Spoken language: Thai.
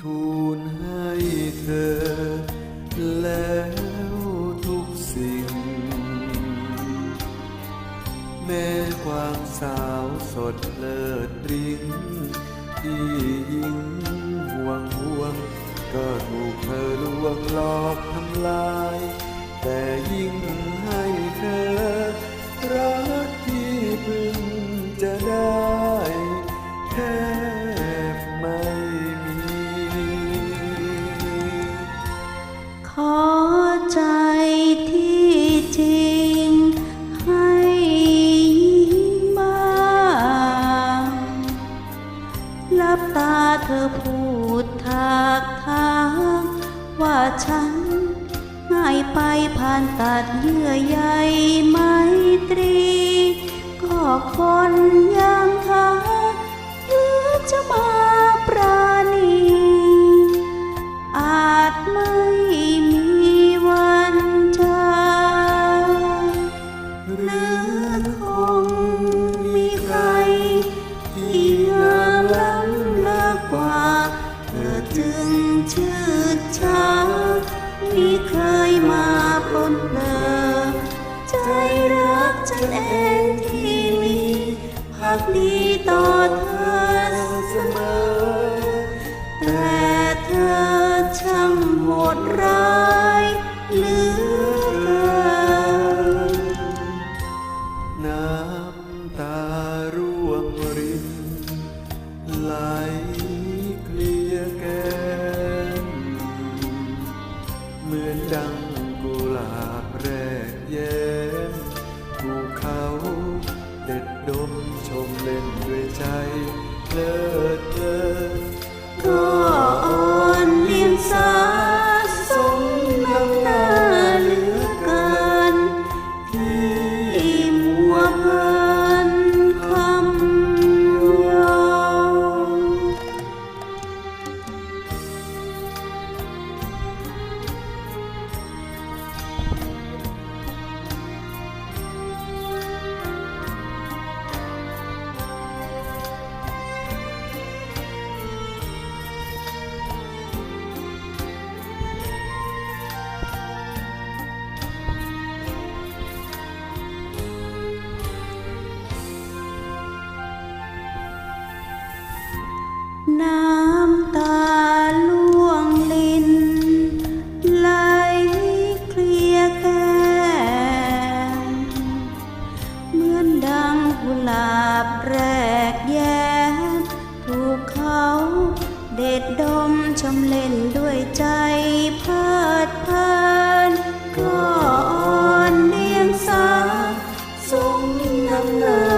ทูลให้เธอ แล้วทุกสิ่ง แม้ความสาวสดเลิศริ้งที่ยิ่งห่วงห่วง ก็ถูกเธอลวงหลอกทำลาย ฉันง่ายไปผ่านตัดเยื่อใยไมตรี ก็คนอย่างเธอหรือจะมาปราณีอาจไม่มีวันเจอหรือคงมีใคร ที่งามล้ำเลิศกว่า เธอจึงชื่อชา ที่เคยมาปนนาใจรักฉันเองที่มีพักดีต่อเธอ ดังกุหลาบแรกแย้มภูเขาเด็ดดมชมเล่น หลาบแรกแย้มถูกเขาเด็ดดมชมเล่นด้วยใจเพิดเพลินก็อ่อนเนียงสาสมน้ำเนิน